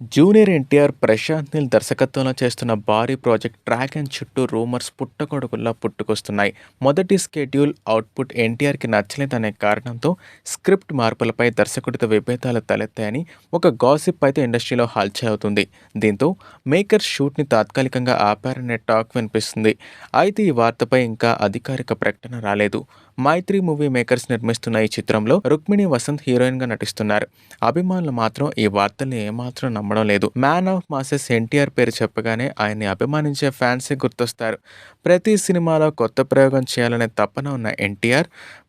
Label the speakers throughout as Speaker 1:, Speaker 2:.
Speaker 1: Junior NTR Prashanth Neel దర్శకత్వంలో చేస్తున్న భారీ ప్రాజెక్ట్ ట్రాక్ అండ్ చుట్టూ రూమర్స్ పుట్టకొడుకుల్లా పుట్టుకొస్తున్నాయి. మొదటి స్కెడ్యూల్ అవుట్పుట్ ఎన్టీఆర్కి నచ్చలేదనే కారణంతో స్క్రిప్ట్ మార్పులపై దర్శకుడితో విభేదాలు తలెత్తాయని ఒక గాసిప్ అయితే ఇండస్ట్రీలో హల్చల్ అవుతుంది దీంతో మేకర్ షూట్ని తాత్కాలికంగా ఆపారనే టాక్ వినిపిస్తుంది. అయితే ఈ వార్తపై ఇంకా అధికారిక ప్రకటన రాలేదు. మైత్రి మూవీ మేకర్స్ నిర్మిస్తున్న ఈ చిత్రంలో రుక్మిణి వసంత్ హీరోయిన్గా నటిస్తున్నారు. అభిమానులు మాత్రం ఈ వార్తల్ని ఏమాత్రం నమ్మడం లేదు. మ్యాన్ ఆఫ్ మాసెస్ ఎన్టీఆర్ పేరు చెప్పగానే ఆయన్ని అభిమానించే ఫ్యాన్సే గుర్తొస్తారు. ప్రతి సినిమాలో కొత్త ప్రయోగం చేయాలనే తపన ఉన్న ఎన్టీఆర్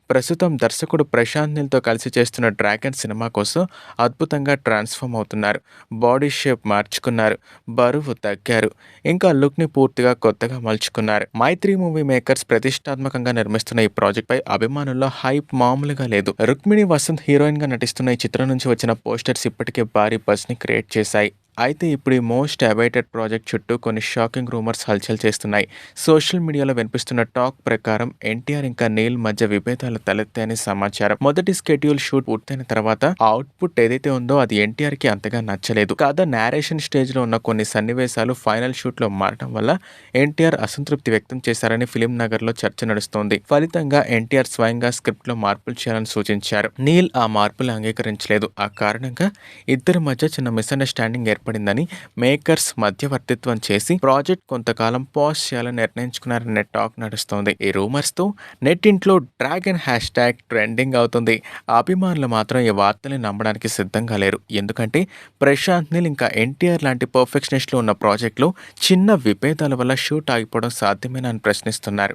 Speaker 1: ప్రస్తుతం దర్శకుడు ప్రశాంత్ నీల్తో కలిసి చేస్తున్న డ్రాగన్ సినిమా కోసం అద్భుతంగా ట్రాన్స్ఫార్మ్ అవుతున్నారు. బాడీ షేప్ మార్చుకున్నారు. బరువు తగ్గారు. ఇంకా లుక్ని పూర్తిగా కొత్తగా మలుచుకున్నారు. మైత్రి మూవీ మేకర్స్ ప్రతిష్టాత్మకంగా నిర్మిస్తున్న ఈ ప్రాజెక్ట్ పై అభిమానుల్లో హైప్ మామూలుగా లేదు. రుక్మిణి వసంత్ హీరోయిన్గా నటిస్తున్న ఈ చిత్రం నుంచి వచ్చిన పోస్టర్స్ ఇప్పటికే భారీ బజ్ని క్రియేట్ చేశాయి. అయితే ఇప్పుడు ఈ మోస్ట్ అవైటెడ్ ప్రాజెక్ట్ చుట్టూ కొన్ని షాకింగ్ రూమర్స్ హల్చల్ చేస్తున్నాయి. సోషల్ మీడియాలో వినిపిస్తున్న టాక్ ప్రకారం ఎన్టీఆర్ ఇంకా నీల్ మధ్య విభేదాలు తలెత్తాయని సమాచారం. మొదటి స్కెడ్యూల్ షూట్ పూర్తయిన తర్వాత అవుట్పుట్ ఏదైతే ఉందో అది ఎన్టీఆర్కి అంతగా నచ్చలేదు. కాదా నేరేషన్ స్టేజ్లో ఉన్న కొన్ని సన్నివేశాలు ఫైనల్ షూట్లో మారడం వల్ల ఎన్టీఆర్ అసంతృప్తి వ్యక్తం చేశారని ఫిలిం నగర్లో చర్చ నడుస్తోంది. ఫలితంగా ఎన్టీఆర్ స్వయంగా స్క్రిప్ట్లో మార్పులు చేయాలని సూచించారు. నీల్ ఆ మార్పులు అంగీకరించలేదు. ఆ కారణంగా ఇద్దరి మధ్య చిన్న మిస్అండర్స్టాండింగ్ ఏర్పడిందని మేకర్స్ మధ్యవర్తిత్వం చేసి ప్రాజెక్ట్ కొంతకాలం పాజ్ చేయాలని నిర్ణయించుకున్నారనే టాక్ నడుస్తోంది. ఈ రూమర్స్తో నెట్టింట్లో డ్రాగన్ హ్యాష్ ట్యాగ్ ట్రెండింగ్ అవుతుంది. అభిమానులు మాత్రం ఈ వార్తల్ని నమ్మడానికి సిద్ధంగా లేరు. ఎందుకంటే ప్రశాంత్ నిల్ ఇంకా ఎన్టీఆర్ లాంటి పర్ఫెక్షనిస్ట్లు ఉన్న ప్రాజెక్టులో చిన్న విభేదాల వల్ల షూట్ ఆగిపోవడం సాధ్యమేనా అని ప్రశ్నిస్తున్నారు.